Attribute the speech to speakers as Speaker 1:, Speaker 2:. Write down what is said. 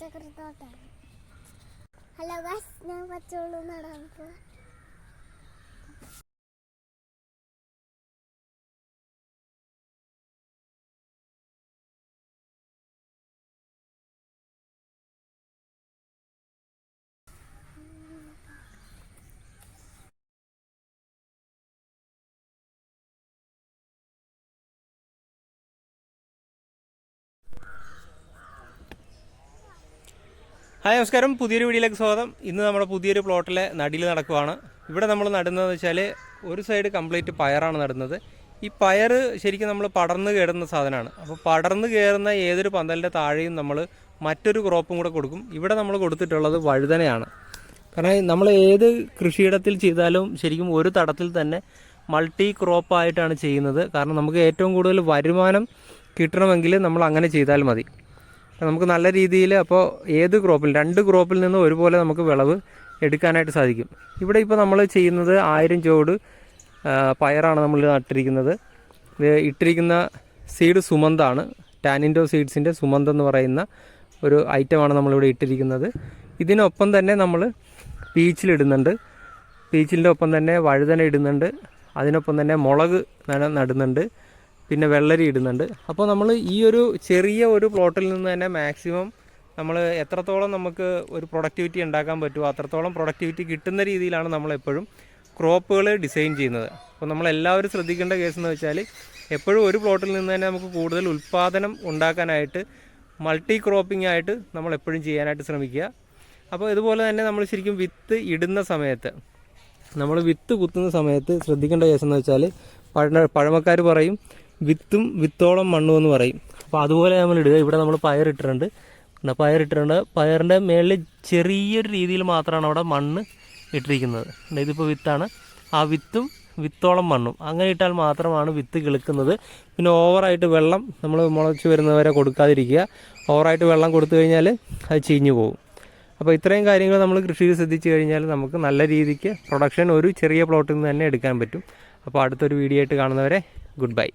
Speaker 1: പച്ചക്കറി തോട്ടാണ് ഹലോ ഞാൻ പച്ചവെള്ളം നടാൻ
Speaker 2: ഹായ് നമസ്കാരം. പുതിയൊരു വീഡിയോയിലേക്ക് സ്വാഗതം. ഇന്ന് നമ്മുടെ പുതിയൊരു പ്ലോട്ടിലെ നടിയിൽ നടക്കുവാണ്. ഇവിടെ നമ്മൾ നടുന്നതെന്ന് വെച്ചാൽ ഒരു സൈഡ് കംപ്ലീറ്റ് പയറാണ് നടുന്നത്. ഈ പയർ ശരിക്കും നമ്മൾ പടർന്നു കയറുന്ന സാധനമാണ്. അപ്പോൾ പടർന്നു കയറുന്ന ഏതൊരു പന്തലിന്റെ താഴെയും നമ്മൾ മറ്റൊരു ക്രോപ്പും കൂടെ കൊടുക്കും. ഇവിടെ നമ്മൾ കൊടുത്തിട്ടുള്ളത് വഴുതനയാണ്. കാരണം നമ്മൾ ഏത് കൃഷിയിടത്തിൽ ചെയ്താലും ശരിക്കും ഒരു തടത്തിൽ തന്നെ മൾട്ടി ക്രോപ്പായിട്ടാണ് ചെയ്യുന്നത്. കാരണം നമുക്ക് ഏറ്റവും കൂടുതൽ വരുമാനം കിട്ടണമെങ്കിൽ നമ്മൾ അങ്ങനെ ചെയ്താൽ മതി. നമുക്ക് നല്ല രീതിയിൽ അപ്പോൾ ഏത് ക്രോപ്പിൽ രണ്ട് ക്രോപ്പിൽ നിന്ന് ഒരുപോലെ നമുക്ക് വിളവ് എടുക്കാനായിട്ട് സാധിക്കും. ഇവിടെ ഇപ്പോൾ നമ്മൾ ചെയ്യുന്നത് ആയിരം ചോട് പയറാണ് നമ്മൾ നട്ടിരിക്കുന്നത്. ഇട്ടിരിക്കുന്ന സീഡ് സുമന്താണ്. ടാനിൻഡോ സീഡ്സിന്റെ സുമന്ത് എന്ന് പറയുന്ന ഒരു ഐറ്റമാണ് നമ്മളിവിടെ ഇട്ടിരിക്കുന്നത്. ഇതിനൊപ്പം തന്നെ നമ്മൾ പീച്ചിലിടുന്നുണ്ട് പീച്ചിലിന്റെ ഒപ്പം തന്നെ വഴുതന ഇടുന്നുണ്ട്. അതിനൊപ്പം തന്നെ മുളക് നന- നടുന്നുണ്ട്. പിന്നെ വെള്ളരി ഇടുന്നുണ്ട്. അപ്പോൾ നമ്മൾ ഈ ഒരു ചെറിയ ഒരു പ്ലോട്ടിൽ നിന്ന് തന്നെ മാക്സിമം നമ്മൾ എത്രത്തോളം നമുക്ക് ഒരു പ്രൊഡക്ടിവിറ്റി ഉണ്ടാക്കാൻ പറ്റുമോ അത്രത്തോളം പ്രൊഡക്ടിവിറ്റി കിട്ടുന്ന രീതിയിലാണ് നമ്മളെപ്പോഴും ക്രോപ്പുകൾ ഡിസൈൻ ചെയ്യുന്നത്. അപ്പോൾ നമ്മൾ എല്ലാവരും ശ്രദ്ധിക്കേണ്ട കേസ് എന്ന് വെച്ചാൽ എപ്പോഴും ഒരു പ്ലോട്ടിൽ നിന്ന് തന്നെ നമുക്ക് കൂടുതൽ ഉൽപ്പാദനം ഉണ്ടാക്കാനായിട്ട് മൾട്ടി ക്രോപ്പിംഗ് ആയിട്ട് നമ്മൾ എപ്പോഴും ചെയ്യാനായിട്ട് ശ്രമിക്കുക. അപ്പോൾ ഇതുപോലെ തന്നെ നമ്മൾ ശരിക്കും വിത്ത് ഇടുന്ന സമയത്ത് നമ്മൾ വിത്ത് കുത്തുന്ന സമയത്ത് ശ്രദ്ധിക്കേണ്ട കേസ് എന്ന് വെച്ചാൽ പഴ പഴമക്കാർ പറയും വിത്തും വിത്തോളം മണ്ണും എന്ന് പറയും. അപ്പോൾ അതുപോലെ നമ്മൾ ഇടുക. ഇവിടെ നമ്മൾ പയറിട്ടിട്ടുണ്ട് പയറിട്ടിട്ടുണ്ട് പയറിന്റെ മേളിൽ ചെറിയൊരു രീതിയിൽ മാത്രമാണ് അവിടെ മണ്ണ് ഇട്ടിരിക്കുന്നത്. ഇതിപ്പോൾ വിത്താണ്. ആ വിത്തും വിത്തോളം മണ്ണും. അങ്ങനെ ഇട്ടാൽ മാത്രമാണ് വിത്ത് കിളുക്കുന്നത്. പിന്നെ ഓവറായിട്ട് വെള്ളം നമ്മൾ മുളച്ച് വരുന്നവരെ കൊടുക്കാതിരിക്കുക. ഓവറായിട്ട് വെള്ളം കൊടുത്തു കഴിഞ്ഞാൽ അത് ചീഞ്ഞു പോകും. അപ്പോൾ ഇത്രയും കാര്യങ്ങൾ നമ്മൾ കൃഷിയിൽ ശ്രദ്ധിച്ചു കഴിഞ്ഞാൽ നമുക്ക് നല്ല രീതിക്ക് പ്രൊഡക്ഷൻ ഒരു ചെറിയ പ്ലോട്ടിൽ നിന്ന് തന്നെ എടുക്കാൻ പറ്റും. അപ്പോൾ അടുത്തൊരു വീഡിയോ ആയിട്ട് കാണുന്നവരെ ഗുഡ് ബൈ